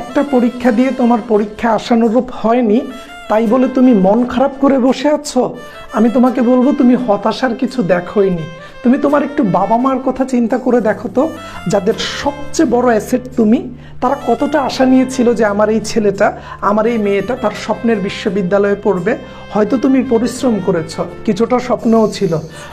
একটা পরীক্ষা দিয়ে তোমার পরীক্ষা আশানুরূপ হয়নি, তাই বলে তুমি মন খারাপ করে বসে আছো? আমি তোমাকে বলব তুমি হতাশার কিছু দেখোইনি। তুমি তোমার একটু বাবা মার কথা চিন্তা করে দেখো তো, যাদের সবচেয়ে বড় অ্যাসেট তুমি, তারা কতটা আশা নিয়েছিল যে আমার এই ছেলেটা, আমার এই মেয়েটা তার স্বপ্নের বিশ্ববিদ্যালয়ে পড়বে। হয়তো তুমি পরিশ্রম করেছ, কিছুটা স্বপ্নও ছিল।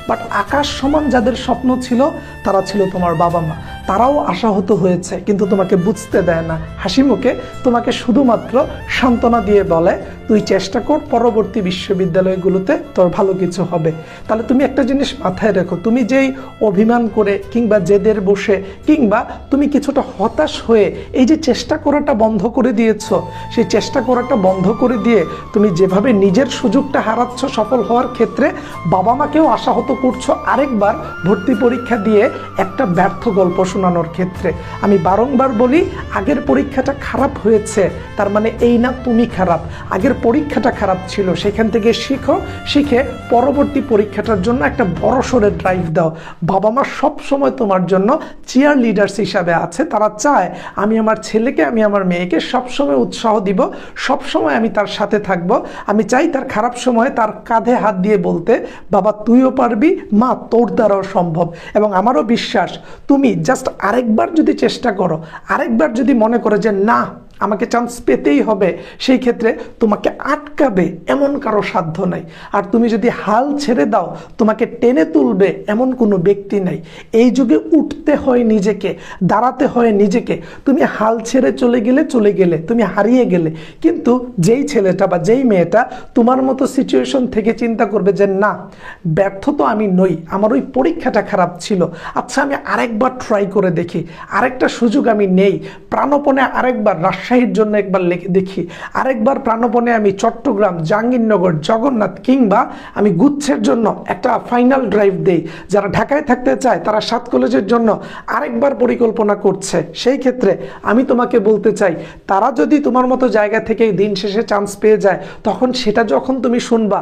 বাট আকাশ সমান যাদের স্বপ্ন ছিল, তারা ছিল তোমার বাবা মা। তারাও আশাহত হয়েছে, কিন্তু তোমাকে বুঝতে দেয় না। হাসি মুখে তোমাকে শুধুমাত্র সান্ত্বনা দিয়ে বলে, তুই চেষ্টা কর পরবর্তী বিশ্ববিদ্যালয়গুলোতে তোর ভালো কিছু হবে। তাহলে তুমি একটা জিনিস মাথায় রেখো, তুমি যেই অভিমান করে কিংবা জেদের বসে কিংবা তুমি কিছুটা হতাশ হয়ে এই যে চেষ্টা করাটা বন্ধ করে দিয়েছ, সেই চেষ্টা করাটা বন্ধ করে দিয়ে তুমি যেভাবে নিজের সুযোগটা হারাচ্ছ সফল হওয়ার ক্ষেত্রে বাবা মাকেও আশাহত করছ আরেকবার ভর্তি পরীক্ষা দিয়ে একটা ব্যর্থ গল্প শোনানোর ক্ষেত্রে। আমি বারংবার বলি, আগের পরীক্ষাটা খারাপ হয়েছে, তার মানে এই না তুমি খারাপ। আগের পরীক্ষাটা খারাপ ছিল, সেখান থেকে শিখো, শিখে পরবর্তী পরীক্ষাটার জন্য একটা বড় সড়ে ড্রাইভ দাও। বাবা মা সব সময় তোমার জন্য চেয়ার লিডার্স হিসাবে আছে। তারা চায়, আমি আমার ছেলেকে, আমি আমার মেয়েকে সবসময় উৎসাহ দিব, সবসময় আমি তার সাথে থাকব। আমি চাই তার খারাপ সময়ে তার কাঁধে হাত দিয়ে বলতে, বাবা, তুইও পারবি? মা, তোর দ্বারাও সম্ভব। এবং আমারও বিশ্বাস, তুমি জাস্ট আরেকবার যদি চেষ্টা করো, আরেকবার যদি মনে করো যে, না আমাকে চান্স পেতেই হবে। সেই ক্ষেত্রে তোমাকে আটকাবে এমন কারও সাধ্য নাই। আর তুমি যদি হাল ছেড়ে দাও, তোমাকে টেনে তুলবে এমন কোনো ব্যক্তি নাই। এই যুগে উঠতে হয় নিজেকে, দাঁড়াতে হয় নিজেকে। তুমি হাল ছেড়ে চলে গেলে চলে গেলে, তুমি হারিয়ে গেলে। কিন্তু যেই ছেলেটা বা যেই মেয়েটা তোমার মতো সিচুয়েশন থেকে চিন্তা করবে যে, না, ব্যর্থ তো আমি নই, আমার ওই পরীক্ষাটা খারাপ ছিল। আচ্ছা আমি আরেকবার ট্রাই করে দেখি। আরেকটা সুযোগ আমি নেই। প্রাণপণে আরেকবার রাজশাহীর জন্য একবার দেখি। আরেকবার প্রাণপণে আমি চট্টগ্রাম, জাহাঙ্গীরনগর, জগন্নাথ কিংবা আমি গুচ্ছের জন্য একটা ফাইনাল ড্রাইভ দেই। যারা ঢাকায় থাকতে চায়, তারা সাত কলেজের জন্য আরেকবার পরিকল্পনা করছে। সেই ক্ষেত্রে আমি তোমাকে বলতে চাই, তারা যদি তোমার মতো জায়গা থেকে দিন শেষে চান্স পেয়ে যায়, তখন সেটা যখন তুমি শুনবা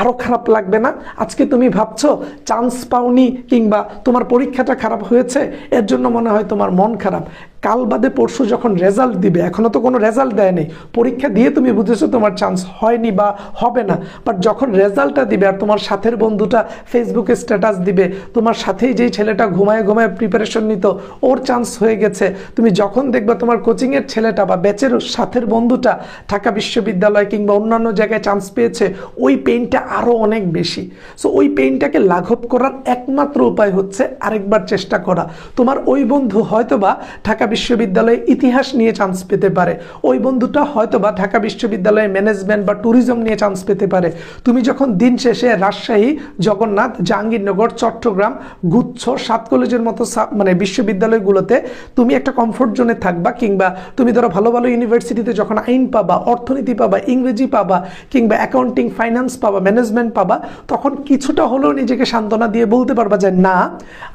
আরও খারাপ লাগবে না? আজকে তুমি ভাবছ চান্স পাওনি কিংবা তোমার পরীক্ষাটা খারাপ হয়েছে? এর জন্য মনে হয় তোমার মন খারাপ। কাল বাদে পরশু যখন রেজাল্ট দিবে এখনও তো কোনো রেজাল্ট দেয়নি পরীক্ষা দিয়ে তুমি বুঝেছ তোমার চান্স হয়নি বা হবে না। বাট যখন রেজাল্টটা দিবে আর তোমার সাথের বন্ধুটা ফেসবুকে স্ট্যাটাস দিবে, তোমার সাথেই যেই ছেলেটা ঘুমায় ঘুমায় প্রিপারেশন নিত, ওর চান্স হয়ে গেছে। তুমি যখন দেখবে তোমার কোচিংয়ের ছেলেটা বা ব্যাচের সাথের বন্ধুটা ঢাকা বিশ্ববিদ্যালয় কিংবা অন্যান্য জায়গায় চান্স পেয়েছে, ওই পেইনটা আরও অনেক বেশি। সো ওই পেইনটাকে লাঘব করার একমাত্র উপায় হচ্ছে আরেকবার চেষ্টা করা। তোমার ওই বন্ধু হয়তোবা ঢাকা বিশ্ববিদ্যালয়ে ইতিহাস নিয়ে চান্স পেতে পারে। ওই বন্ধুটা হয়তোবা ঢাকা বিশ্ববিদ্যালয়ে ম্যানেজমেন্ট বা ট্যুরিজম নিয়ে চান্স পেতে পারে। তুমি যখন দিন শেষে রাজশাহী, জগন্নাথ, জাহাঙ্গীরনগর, চট্টগ্রাম, গুচ্ছ, সাত কলেজের মতো মানে বিশ্ববিদ্যালয়গুলোতে তুমি একটা কমফোর্ট জোনে থাকবা কিংবা তুমি ধরো ভালো ভালো ইউনিভার্সিটিতে যখন আইন পাবা, অর্থনীতি পাবা, ইংরেজি পাবা কিংবা অ্যাকাউন্টিং ফাইন্যান্স পাবা ম্যানেজমেন্ট পাবা, তখন কিছুটা হলেও নিজেকে সান্ত্বনা দিয়ে বলতে পারবা যে, না,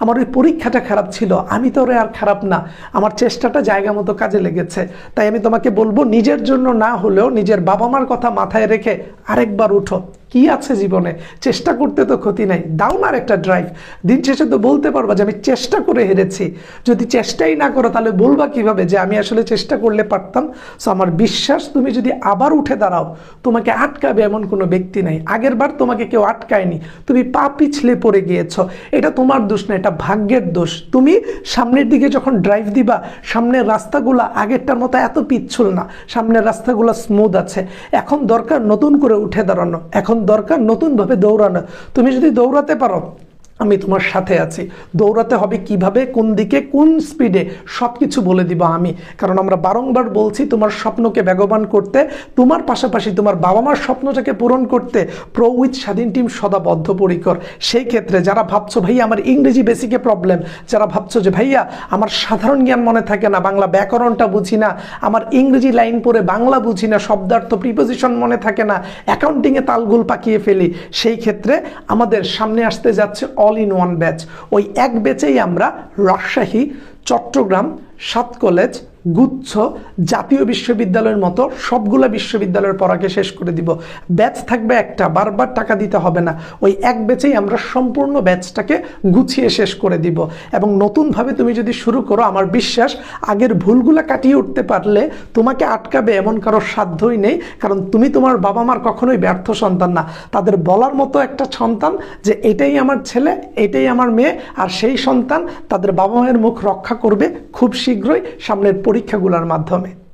আমার ওই পরীক্ষাটা খারাপ ছিল। আমি তো আর খারাপ না। আমার চেষ্টাটা জায়গা মতো কাজে লেগেছে। তাই আমি তোমাকে বলব, নিজের জন্য না হলেও নিজের বাবা মার কথা মাথায় রেখে আরেকবার উঠো। কি আছে জীবনে? চেষ্টা করতে তো ক্ষতি নাই। দাও না একটা ড্রাইভ দিন শেষে তো বলতে পারবা যে আমি চেষ্টা করে হেরেছি। যদি চেষ্টাই না করো, তাহলে বলবা কীভাবে যে আমি আসলে চেষ্টা করলে পারতাম? সো আমার বিশ্বাস, তুমি যদি আবার উঠে দাঁড়াও, তোমাকে আটকাবে এমন কোনো ব্যক্তি নাই। আগের বার তোমাকে কেউ আটকায়নি। তুমি পা পিছলে পড়ে গিয়েছো। এটা তোমার দোষ না, এটা ভাগ্যের দোষ। তুমি সামনের দিকে যখন ড্রাইভ দিবা, সামনের রাস্তাগুলো আগেরটার মতো এত পিচ্ছল না। সামনের রাস্তাগুলো স্মুথ আছে। এখন দরকার নতুন করে উঠে দাঁড়ানো। এখন দরকার নতুনভাবে দৌড়ানো। তুমি যদি দৌড়াতে পারো আমি তোমার সাথে আছি। দৌড়াতে হবে কীভাবে, কোন দিকে, কোন স্পিডে সব কিছু বলে দিব আমি। কারণ আমরা বারংবার বলছি, তোমার স্বপ্নকে বেগবান করতে, তোমার পাশাপাশি তোমার বাবা মার স্বপ্নটাকে পূরণ করতে প্রো উইথ স্বাধীন টিম সদা বদ্ধপরিকর। সেই ক্ষেত্রে যারা ভাবছ, ভাইয়া, আমার ইংরেজি বেসিকে প্রবলেম যারা ভাবছ যে, ভাইয়া, আমার সাধারণ জ্ঞান মনে থাকে না, বাংলা ব্যাকরণটা বুঝি না, আমার ইংরেজি লাইন পড়ে বাংলা বুঝি না, শব্দার্থ প্রিপোজিশন মনে থাকে না অ্যাকাউন্টিংয়ে তালগুল পাকিয়ে ফেলি, সেই ক্ষেত্রে আমাদের সামনে আসতে যাচ্ছে অল ইন ওয়ান ব্যাচ ওই এক ব্যাচেই আমরা রাজশাহী চট্টগ্রাম সাত কলেজ, গুচ্ছ, জাতীয় বিশ্ববিদ্যালয়ের মতো সবগুলা বিশ্ববিদ্যালয়ের পড়াকে শেষ করে দিব। ব্যাচ থাকবে একটা, বারবার টাকা দিতে হবে না। ওই এক ব্যাচেই আমরা সম্পূর্ণ ব্যাচটাকে গুছিয়ে শেষ করে দিব। এবং নতুনভাবে তুমি যদি শুরু করো, আমার বিশ্বাস আগের ভুলগুলা কাটিয়ে উঠতে পারলে তোমাকে আটকাবে এমন কারও সাধ্যই নেই। কারণ তুমি তোমার বাবা মার কখনোই ব্যর্থ সন্তান না। তাদের বলার মতো একটা সন্তান যে এটাই আমার ছেলে, এটাই আমার মেয়ে, আর সেই সন্তান তাদের বাবা মায়ের মুখ রক্ষা করবে খুব শীঘ্রই সামনের পরীক্ষাগুলোর মাধ্যমে।